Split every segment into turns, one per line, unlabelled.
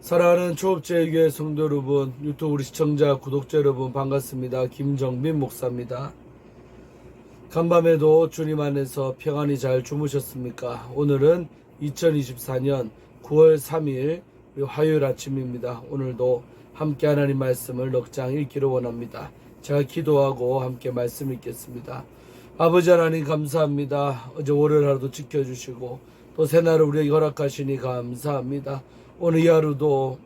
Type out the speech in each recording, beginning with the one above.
사랑하는 초업제교회 성도 여러분, 유튜브 우리 시청자, 구독자 여러분 반갑습니다. 김정민 목사입니다. 간밤에도 주님 안에서 평안히 잘 주무셨습니까? 오늘은 2024년 9월 3일 우리 화요일 아침입니다. 오늘도 함께 하나님 말씀을 넉장 읽기를 원합니다. 제가 기도하고 함께 말씀 읽겠습니다. 아버지 하나님 감사합니다. 어제 월요일 하루도 지켜주시고 또 새날을 우리에게 허락하시니 감사합니다. 오늘 이 하루도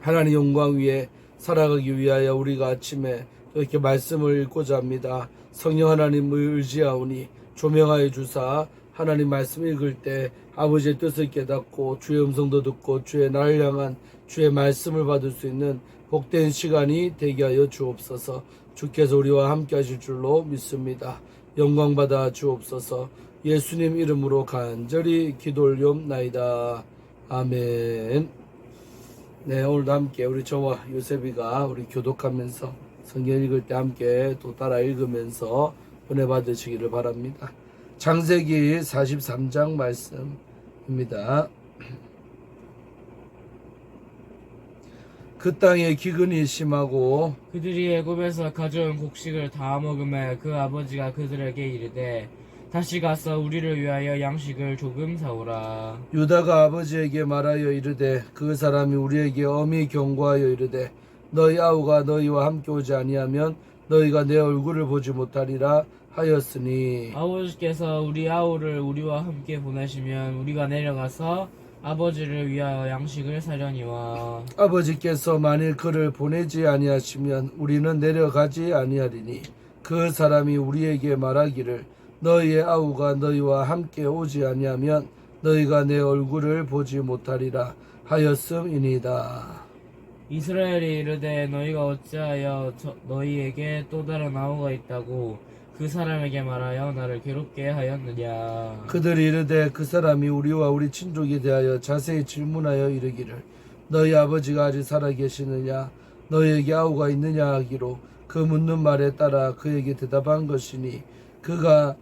하나님 영광 위에 살아가기 위하여 우리가 아침에 이렇게 말씀을 읽고자 합니다. 성령 하나님을 의지하오니 조명하여 주사 하나님 말씀 읽을 때 아버지의 뜻을 깨닫고 주의 음성도 듣고 주의 나를 향한 주의 말씀을 받을 수 있는 복된 시간이 되게 하여 주옵소서 주께서 우리와 함께 하실 줄로 믿습니다. 영광 받아 주옵소서 예수님 이름으로 간절히 기도 올리옵나이다. 아멘. 네, 오늘도 함께 우리 저와 요셉이가 우리 교독하면서 성경 읽을 때 함께 또 따라 읽으면서 은혜 받으시기를 바랍니다. 창세기 43장 말씀입니다. 그 땅에 기근이 심하고
그들이 애굽에서 가져온 곡식을 다 먹음에 그 아버지가 그들에게 이르되 다시 가서 우리를 위하여 양식을 조금 사오라.
유다가 아버지에게 말하여 이르되 그 사람이 우리에게 엄히 경고하여 이르되 너희 아우가 너희와 함께 오지 아니하면 너희가 내 얼굴을 보지 못하리라 하였으니
아버지께서 우리 아우를 우리와 함께 보내시면 우리가 내려가서 아버지를 위하여 양식을 사려니와
아버지께서 만일 그를 보내지 아니하시면 우리는 내려가지 아니하리니 그 사람이 우리에게 말하기를 너희의 아우가 너희와 함께 오지 아니하면 너희가 내 얼굴을 보지 못하리라 하였음이니이다.
이스라엘이 이르되 너희가 어찌하여 저- 너희에게 또 다른 아우가 있다고 그 사람에게 말하여 나를 괴롭게 하였느냐
그들이 이르되 그 사람이 우리와 우리 친족에 대하여 자세히 질문하여 이르기를 너희 아버지가 아직 살아 계시느냐 너희에게 아우가 있느냐 하기로 그 묻는 말에 따라 그에게 대답한 것이니 그가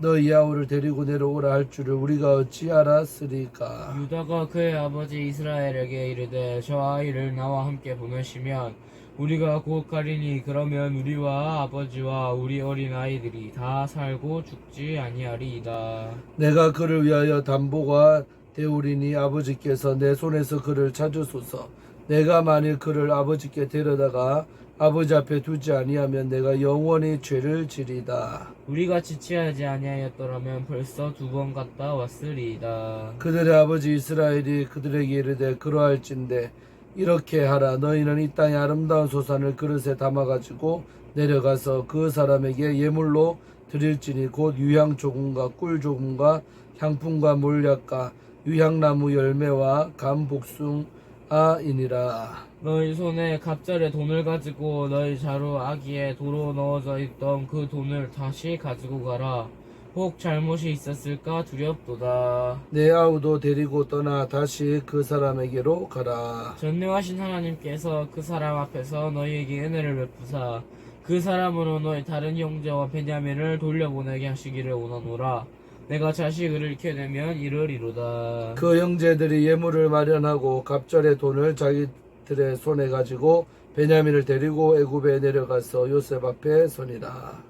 너희 아우를 데리고 내려오라 할 줄을 우리가 어찌 알았으리까
유다가 그의 아버지 이스라엘에게 이르되 저 아이를 나와 함께 보내시면 우리가 곧 가리니 그러면 우리와 아버지와 우리 어린 아이들이 다 살고 죽지 아니하리이다.
내가 그를 위하여 담보가 되오리니 아버지께서 내 손에서 그를 찾으소서 내가 만일 그를 아버지께 데려다가 아버지 앞에 두지 아니하면 내가 영원히 죄를 지리다.
우리가 지체하지 아니하였더라면 벌써 두 번 갔다 왔으리이다.
그들의 아버지 이스라엘이 그들에게 이르되 그러할진대 이렇게 하라 너희는 이 땅의 아름다운 소산을 그릇에 담아 가지고 내려가서 그 사람에게 예물로 드릴지니 곧 유향 조금과 꿀 조금과 향품과 몰약과 유향나무 열매와 감 복숭아이니라
너희 손에 갑절에 돈을 가지고 너희 자루 아기에 도로 넣어져 있던 그 돈을 다시 가지고 가라. 혹 잘못이 있었을까 두렵도다.
내 아우도 데리고 떠나 다시 그 사람에게로 가라
전능하신 하나님께서 그 사람 앞에서 너희에게 은혜를 베푸사 그 사람으로 너희 다른 형제와 베냐민을 돌려보내게 하시기를 원하노라. 내가 자식을 잃게 되면 이르리로다.
그 형제들이 예물을 마련하고 갑절의 돈을 자기 들의 손에 가지고 베냐민을 데리고 애굽에 내려가서 요셉 앞에 서니라.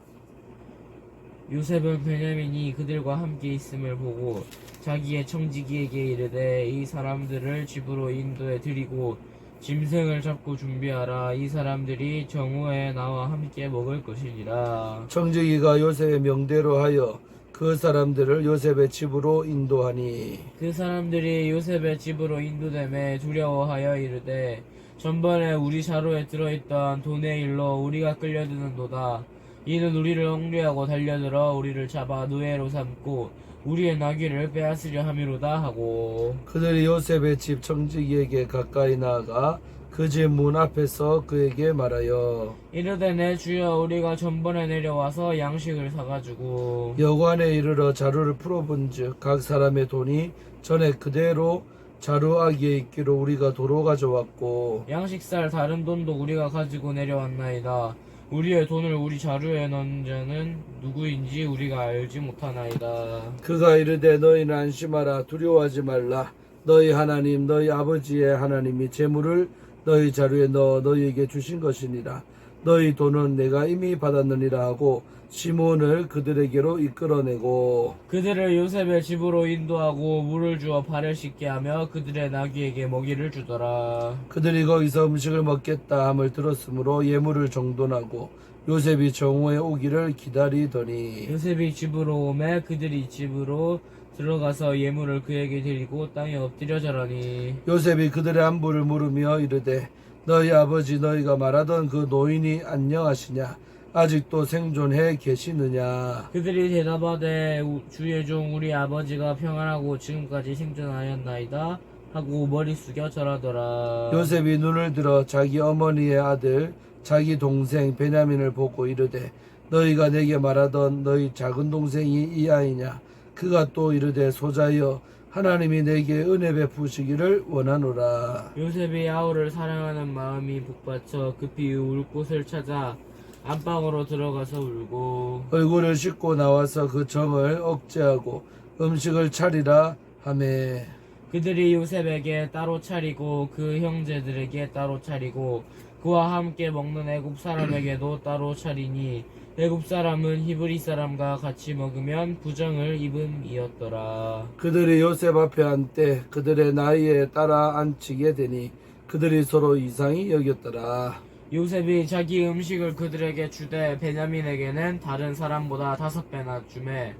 요셉은 베냐민이 그들과 함께 있음을 보고 자기의 청지기에게 이르되 이 사람들을 집으로 인도해 드리고 짐승을 잡고 준비하라 이 사람들이 정오에 나와 함께 먹을 것이니라
청지기가 요셉의 명대로 하여 그 사람들을 요셉의 집으로 인도하니.
그 사람들이 요셉의 집으로 인도됨에 두려워하여 이르되 전번에 우리 자루에 들어있던 돈의 일로 우리가 끌려드는도다. 이는 우리를 억류하고 달려들어 우리를 잡아 노예로 삼고 우리의 나귀를 빼앗으려 함이로다 하고.
그들이 요셉의 집 청지기에게 가까이 나아가 그 집 문 앞에서 그에게 말하여
이르되 내 주여 우리가 전번에 내려와서 양식을 사가지고
여관에 이르러 자루를 풀어본즉 각 사람의 돈이 전에 그대로 자루 아기에 있기로 우리가 도로 가져왔고
양식살 다른 돈도 우리가 가지고 내려왔나이다. 우리의 돈을 우리 자루에 넣은 자는 누구인지 우리가 알지 못하나이다.
그가 이르되 너희는 안심하라 두려워하지 말라. 너희 하나님 너희 아버지의 하나님이 재물을 너희 자루에 넣어 너희에게 주신 것이니라 너희 돈은 내가 이미 받았느니라 하고 시몬을 그들에게로 이끌어내고
그들을 요셉의 집으로 인도하고 물을 주어 발을 씻게 하며 그들의 나귀에게 먹이를 주더라.
그들이 거기서 음식을 먹겠다 함을 들었으므로 예물을 정돈하고 요셉이 정오에 오기를 기다리더니
요셉이 집으로 오매 그들이 집으로 들어가서 예물을 그에게 드리고 땅에 엎드려 절하니.
요셉이 그들의 안부를 물으며 이르되 너희 아버지 너희가 말하던 그 노인이 안녕하시냐? 아직도 생존해 계시느냐?
그들이 대답하되 우- 주의 종 우리 아버지가 평안하고 지금까지 생존하였나이다 하고 머리 숙여 절하더라.
요셉이 눈을 들어 자기 어머니의 아들 자기 동생 베냐민을 보고 이르되 너희가 내게 말하던 너희 작은 동생이 이 아이냐 그가 또 이르되 소자여 하나님이 내게 은혜 베푸시기를 원하노라.
요셉이 아우를 사랑하는 마음이 북받쳐 급히 울 곳을 찾아 안방으로 들어가서 울고
얼굴을 씻고 나와서 그 정을 억제하고 음식을 차리라 하매.
그들이 요셉에게 따로 차리고 그 형제들에게 따로 차리고 그와 함께 먹는 애굽 사람에게도 따로 차리니 애굽 사람은 히브리 사람과 같이 먹으면 부정을 입음이었더라.
그들이 요셉 앞에 앉되 그들의 나이에 따라 앉히게 되니 그들이 서로 이상히 여겼더라
요셉이 자기 음식을 그들에게 주되 베냐민에게는 다른 사람보다 다섯 배나 주매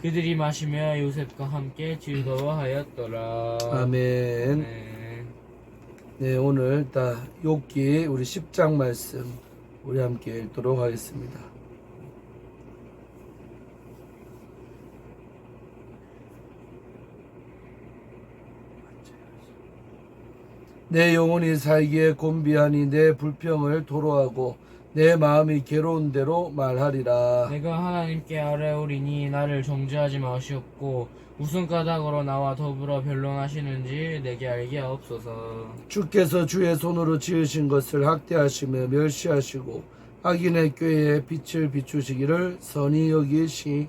그들이 마시며 요셉과 함께 즐거워하였더라.
아멘
네.
네, 오늘 다 욥기 우리 10장 말씀 우리 함께 읽도록 하겠습니다. 내 영혼이 살기에 곤비하니 내 불평을 토로하고 내 마음이 괴로운 대로 말하리라.
내가 하나님께 아뢰오리니 나를 정죄하지 마시옵고 무슨 까닭으로 나와 더불어 변론하시는지 내게 알게 하옵소서.
주께서 주의 손으로 지으신 것을 학대하시며 멸시하시고 악인의 꾀에 빛을 비추시기를 선히 여기시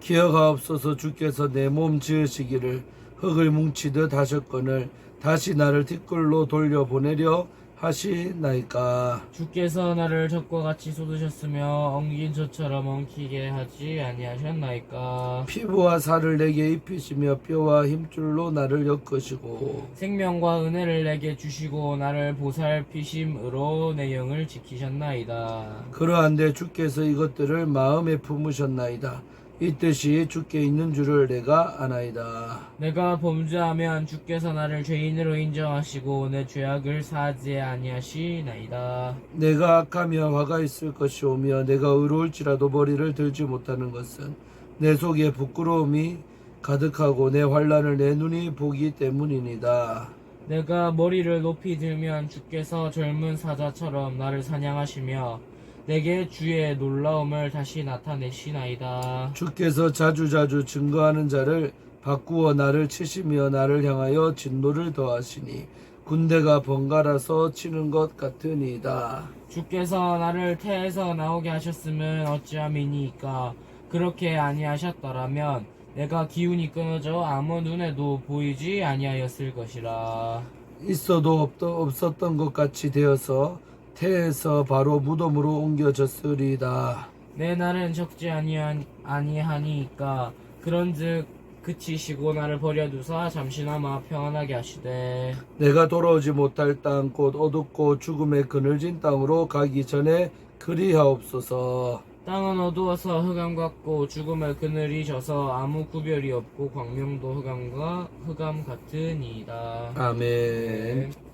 기어가옵소서 주께서 내 몸 지으시기를 흙을 뭉치듯 하셨거늘 다시 나를 뒷글로 돌려보내려 하시나이까
주께서 나를 적과 같이 쏟으셨으며 엉긴 저처럼 엉키게 하지 아니하셨나이까.
피부와 살을 내게 입히시며 뼈와 힘줄로 나를 엮으시고
생명과 은혜를 내게 주시고 나를 보살피심으로 내 영을 지키셨나이다.
그러한데 주께서 이것들을 마음에 품으셨나이다 이 뜻이 주께 있는 줄을 내가 아나이다
내가 범죄하면 주께서 나를 죄인으로 인정하시고 내 죄악을 사하지 아니하시나이다.
내가 악하며 화가 있을 것이오며 내가 의로울지라도 머리를 들지 못하는 것은 내 속에 부끄러움이 가득하고 내 환란을 내 눈이 보기 때문이니다.
내가 머리를 높이 들면 주께서 젊은 사자처럼 나를 사냥하시며 내게 주의 놀라움을 다시 나타내시나이다.
주께서 자주자주 증거하는 자를 바꾸어 나를 치시며 나를 향하여 진노를 더하시니 군대가 번갈아서 치는 것 같으니이다.
주께서 나를 태에서 나오게 하셨으면 어찌함이니까 그렇게 아니하셨더라면 내가 기운이 끊어져 아무 눈에도 보이지 아니하였을 것이라.
있어도 없, 없었던 것 같이 되어서 태에서 바로 무덤으로 옮겨졌으리이다.
내 날은 적지 아니한, 아니하니까 그런즉 그치시고 나를 버려두사 잠시나마 평안하게 하시되
내가 돌아오지 못할 땅 곧 어둡고 죽음의 그늘진 땅으로 가기 전에 그리하옵소서.
땅은 어두워서 흑암 같고 죽음의 그늘이 져서 아무 구별이 없고 광명도 흑암과 흑암 같으니이다.
아멘.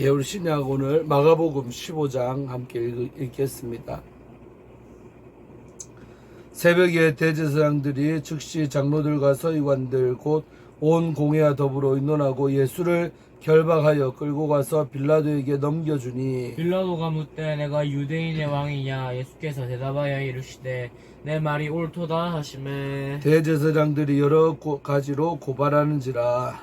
예, 우리 신약 오늘 마가복음 15장 함께 읽, 읽겠습니다. 새벽에 대제사장들이 즉시 장로들과 서기관들 곧 온 공회와 더불어 의논하고 예수를 결박하여 끌고 가서 빌라도에게 넘겨주니
빌라도가 묻되 내가 유대인의 왕이냐 예수께서 대답하여 이르시되 내 말이 옳도다 하시매
대제사장들이 여러 고- 가지로 고발하는지라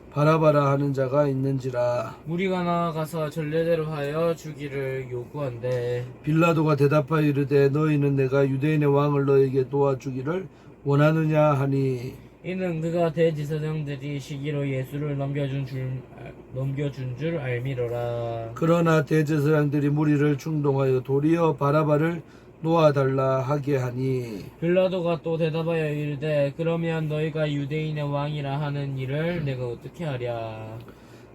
바라바라 하는 자가 있는지라.
우리가 나아가서 전례대로 하여 주기를 요구한대.
빌라도가 대답하여 이르되 너희는 내가 유대인의 왕을 너에게 도와주기를 원하느냐 하니.
이는 그가 대지사장들이 시기로 예수를 넘겨준 줄 알- 넘겨준 줄 알미러라.
그러나 대제사장들이 무리를 충동하여 도리어 바라바를 놓아달라 하게 하니.
빌라도가 또 대답하여 이르되 그러면 너희가 유대인의 왕이라 하는 일을 내가 어떻게 하랴?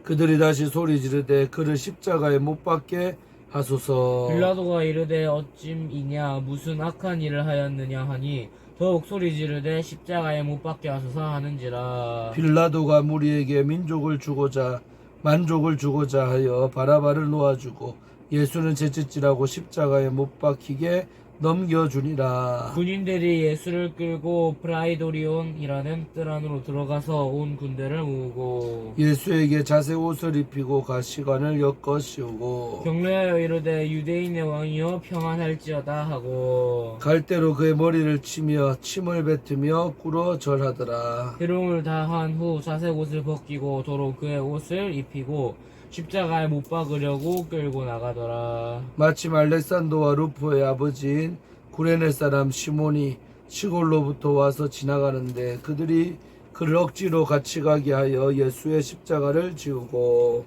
그들이 다시 소리 지르되 그를 십자가에 못 박게 하소서.
빌라도가 이르되 어찜이냐? 무슨 악한 일을 하였느냐 하니 더욱 소리 지르되 십자가에 못 박게 하소서 하는지라.
빌라도가 무리에게 민족을 주고자 만족을 주고자 하여 바라바를 놓아주고 예수는 채찍질하고 십자가에 못 박히게 넘겨주니라.
군인들이 예수를 끌고 브라이도리온이라는 뜰 안으로 들어가서 온 군대를 모으고
예수에게 자세 옷을 입히고 가시관을 엮어 씌우고
경례하여 이르되 유대인의 왕이여 평안할지어다 하고
갈대로 그의 머리를 치며 침을 뱉으며 꿇어 절하더라.
희롱을 다한 후 자색 옷을 벗기고 도로 그의 옷을 입히고 십자가에 못 박으려고 끌고 나가더라.
마침 알렉산더와 루포의 아버지인 구레네 사람 시몬이 시골로부터 와서 지나가는데 그들이 그를 억지로 같이 가게 하여 예수의 십자가를 지우고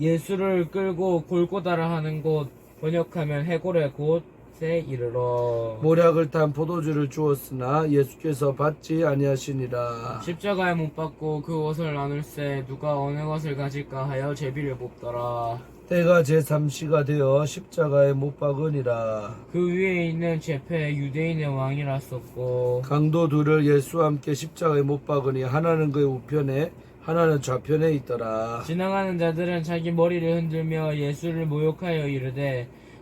예수를 끌고 골고다라 하는 곳 번역하면 해골의 곳 에 이르러
모략을 탄 포도주를 주었으나 예수께서 받지 아니하시니라.
십자가에 못 박고 그 옷을 나눌세 누가 어느 것을 가질까 하여 제비를 뽑더라.
때가 제3시가 되어 십자가에 못 박으니라.
그 위에 있는 제페 유대인의 왕이라 썼고
강도 둘을 예수와 함께 십자가에 못 박으니 하나는 그의 우편에 하나는 좌편에 있더라.
지나가는 자들은 자기 머리를 흔들며 예수를 모욕하여 이르되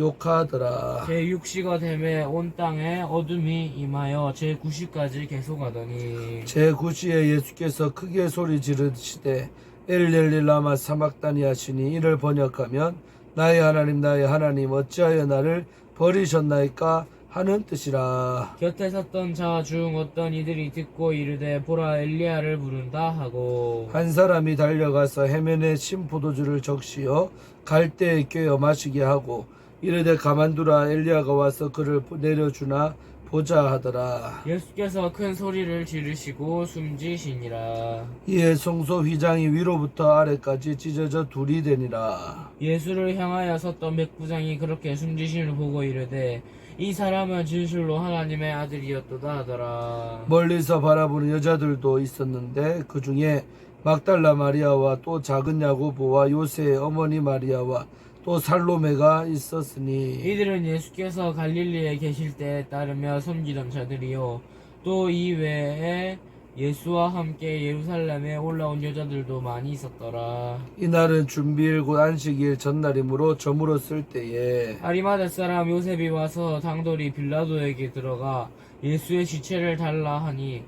욕하더라.
제6시가 되매 온 땅에 어둠이 임하여 제9시까지 계속하더니
제9시에 예수께서 크게 소리 지르시되 엘렐리 라마 사막다니 하시니 이를 번역하면 나의 하나님 나의 하나님 어찌하여 나를 버리셨나이까 하는 뜻이라.
곁에 섰던 자 중 어떤 이들이 듣고 이르되 보라 엘리야를 부른다 하고
한 사람이 달려가서 해면에 신 포도주를 적시어 갈대에 꿰어 마시게 하고 이르되 가만두라 엘리야가 와서 그를 내려주나 보자 하더라.
예수께서 큰 소리를 지르시고 숨지시니라
이에 성소 휘장이 위로부터 아래까지 찢어져 둘이 되니라.
예수를 향하여 섰던 백부장이 그렇게 숨지심을 보고 이르되 이 사람은 진실로 하나님의 아들이었도다 하더라
멀리서 바라보는 여자들도 있었는데 그 중에 막달라 마리아와 또 작은 야고보와 요새의 어머니 마리아와 또 살로메가 있었으니.
이들은 예수께서 갈릴리에 계실 때에 따르며 섬기던 자들이요. 또 이 외에 예수와 함께 예루살렘에 올라온 여자들도 많이 있었더라.
이날은 준비일 곧 안식일 전날이므로 저물었을 때에.
아리마대 사람 요셉이 와서 당돌이 빌라도에게 들어가 예수의 시체를 달라 하니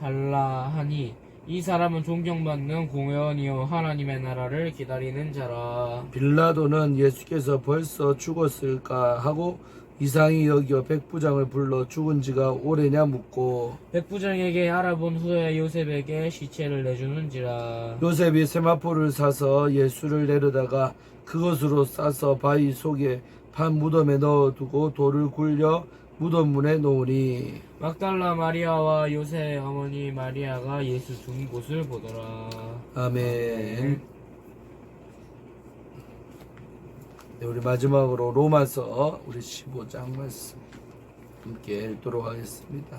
달라 하니 이 사람은 존경받는 공회원이요. 하나님의 나라를 기다리는 자라.
빌라도는 예수께서 벌써 죽었을까 하고 이상히 여겨 백부장을 불러 죽은 지가 오래냐 묻고
백부장에게 알아본 후에 요셉에게 시체를 내주는지라.
요셉이 세마포를 사서 예수를 내려다가 그것으로 싸서 바위 속에 판 무덤에 넣어두고 돌을 굴려 무덤 문에 놓으니
막달라 마리아와 요새 어머니 마리아가 예수 죽은 곳을 보더라.
아멘. 네, 우리 마지막으로 로마서 우리 15장 말씀 함께 읽도록 하겠습니다.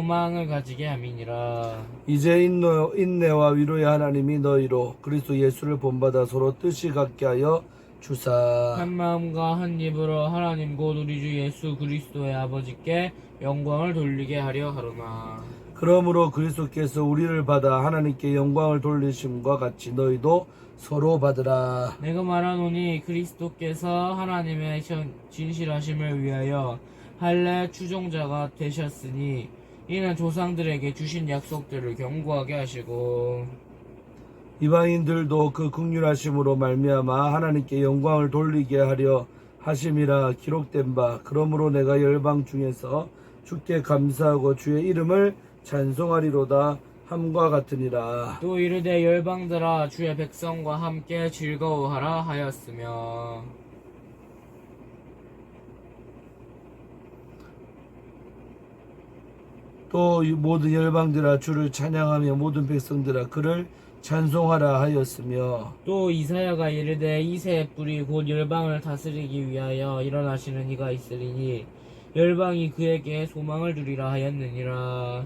소망을 가지게 함이니라.
이제 인내, 인내와 위로의 하나님이 너희로 그리스도 예수를 본받아 서로 뜻이 같게 하여 주사
한 마음과 한 입으로 하나님 곧 우리 주 예수 그리스도의 아버지께 영광을 돌리게 하려 하로나.
그러므로 그리스도께서 우리를 받아 하나님께 영광을 돌리심과 같이 너희도 서로 받으라
내가 말하노니 그리스도께서 하나님의 현- 진실하심을 위하여 할례 추종자가 되셨으니 이는 조상들에게 주신 약속들을 경고하게 하시고
이방인들도 그 극률하심으로 말미암아 하나님께 영광을 돌리게 하려 하심이라 기록된 바 그러므로 내가 열방 중에서 주께 감사하고 주의 이름을 찬송하리로다 함과 같으니라.
또 이르되 열방들아 주의 백성과 함께 즐거워하라 하였으며
또이 모든 열방들아 주를 찬양하며 모든 백성들아 그를 찬송하라 하였으며
또 이사야가 이르되 이새의 뿌리 곧 열방을 다스리기 위하여 일어나시는 이가 있으리니 열방이 그에게 소망을 두리라 하였느니라.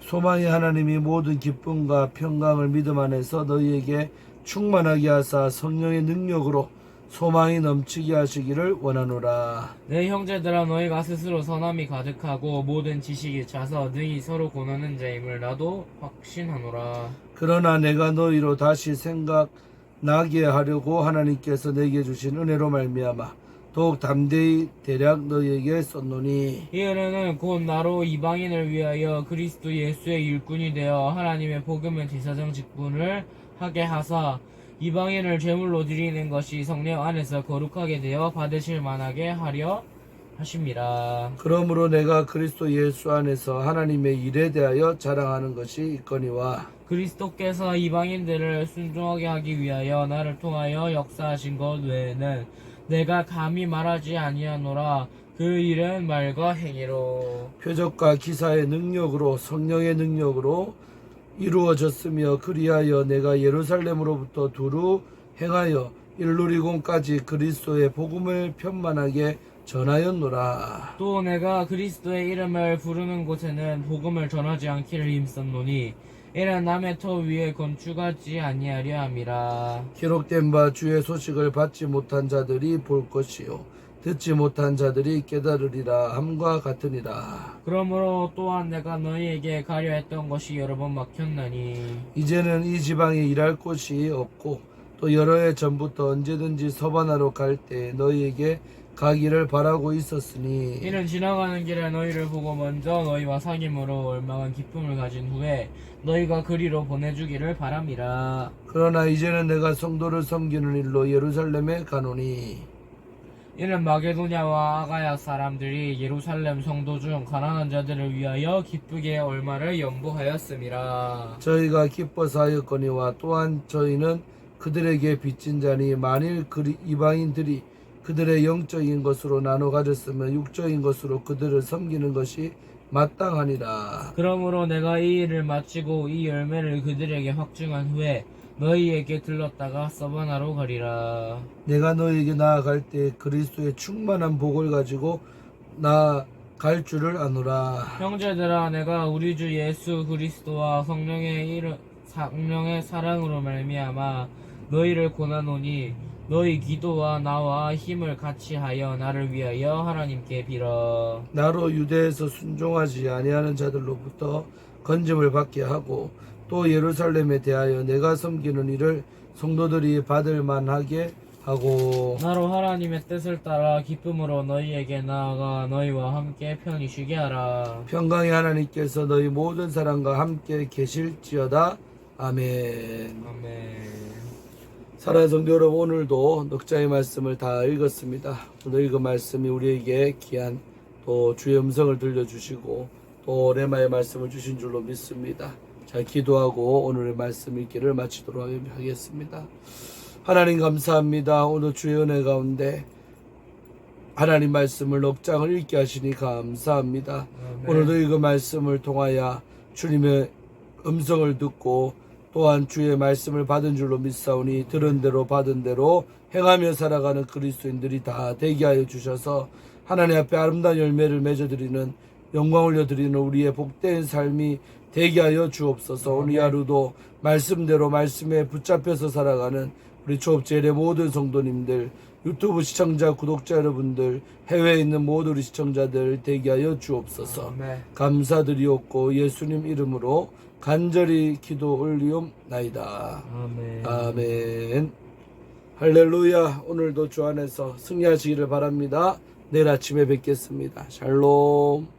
소망의 하나님이 모든 기쁨과 평강을 믿음 안에서 너희에게 충만하게 하사 성령의 능력으로 소망이 넘치게 하시기를 원하노라.
내 형제들아 너희가 스스로 선함이 가득하고 모든 지식이 차서 너희 서로 고나는 자임을 나도 확신하노라.
그러나 내가 너희로 다시 생각나게 하려고 하나님께서 내게 주신 은혜로 말미암아 더욱 담대히 대략 너희에게 썼노니.
이 은혜는 곧 나로 이방인을 위하여 그리스도 예수의 일꾼이 되어 하나님의 복음의 제사장 직분을 하게 하사 이방인을 제물로 드리는 것이 성령 안에서 거룩하게 되어 받으실 만하게 하려 하심이라.
그러므로 내가 그리스도 예수 안에서 하나님의 일에 대하여 자랑하는 것이 있거니와
그리스도께서 이방인들을 순종하게 하기 위하여 나를 통하여 역사하신 것 외에는 내가 감히 말하지 아니하노라. 그 일은 말과 행위로
표적과 기사의 능력으로 성령의 능력으로 이루어졌으며 그리하여 내가 예루살렘으로부터 두루 행하여 일루리곤까지 그리스도의 복음을 편만하게 전하였노라.
또 내가 그리스도의 이름을 부르는 곳에는 복음을 전하지 않기를 힘썼노니 이는 남의 터 위에 건축하지 아니하려 함이라.
기록된 바 주의 소식을 받지 못한 자들이 볼 것이요 듣지 못한 자들이 깨달으리라 함과 같으니라.
그러므로 또한 내가 너희에게 가려 했던 것이 여러 번 막혔나니
이제는 이 지방에 일할 곳이 없고 또 여러 해 전부터 언제든지 서바나로 갈 때 너희에게 가기를 바라고 있었으니
이는 지나가는 길에 너희를 보고 먼저 너희와 사귐으로 얼마간 기쁨을 가진 후에 너희가 그리로 보내주기를 바람이라.
그러나 이제는 내가 성도를 섬기는 일로 예루살렘에 가노니
이는 마게도냐와 아가야 사람들이 예루살렘 성도 중 가난한 자들을 위하여 기쁘게 얼마를 연보하였음이라.
저희가 기뻐서 하였거니와 또한 저희는 그들에게 빚진 자니 만일 그리 이방인들이 그들의 영적인 것으로 나눠 가졌으면 육적인 것으로 그들을 섬기는 것이 마땅하니라.
그러므로 내가 이 일을 마치고 이 열매를 그들에게 확증한 후에 너희에게 들렀다가 서바나로 가리라.
내가 너에게 나아갈 때 그리스도의 충만한 복을 가지고 나아갈 줄을 아노라.
형제들아 내가 우리 주 예수 그리스도와 성령의 이름 성령의 사랑으로 말미암아 너희를 고나노니 너희 기도와 나와 힘을 같이 하여 나를 위하여 하나님께 빌어
나로 유대에서 순종하지 아니하는 자들로부터 건짐을 받게 하고 또 예루살렘에 대하여 내가 섬기는 일을 성도들이 받을 만하게 하고
나로 하나님의 뜻을 따라 기쁨으로 너희에게 나아가 너희와 함께 편히 쉬게 하라.
평강의 하나님께서 너희 모든 사람과 함께 계실지어다 아멘.
아멘.
사랑하는 성도 여러분 오늘도 넉자의 말씀을 다 읽었습니다. 오늘 읽은 말씀이 우리에게 귀한 또 주의 음성을 들려주시고 또 레마의 말씀을 주신 줄로 믿습니다. 잘 기도하고 오늘의 말씀 읽기를 마치도록 하겠습니다. 하나님 감사합니다. 오늘 주의 은혜 가운데 하나님 말씀을 넉장을 읽게 하시니 감사합니다.
아멘.
오늘도 읽은 말씀을 통하여 주님의 음성을 듣고 또한 주의 말씀을 받은 줄로 믿사오니 들은 대로 받은 대로 행하며 살아가는 그리스도인들이 다 되게 하여 주셔서 하나님 앞에 아름다운 열매를 맺어드리는 영광 올려드리는 우리의 복된 삶이 되게 하여 주옵소서 오늘 이 하루도 말씀대로 말씀에 붙잡혀서 살아가는 우리 조업제일의 모든 성도님들 유튜브 시청자 구독자 여러분들 해외에 있는 모든 우리 시청자들 되게 하여 주옵소서
아멘.
감사드리옵고 예수님 이름으로 간절히 기도 올리옵나이다.
아멘.
아멘. 할렐루야. 오늘도 주 안에서 승리하시기를 바랍니다. 내일 아침에 뵙겠습니다. 샬롬.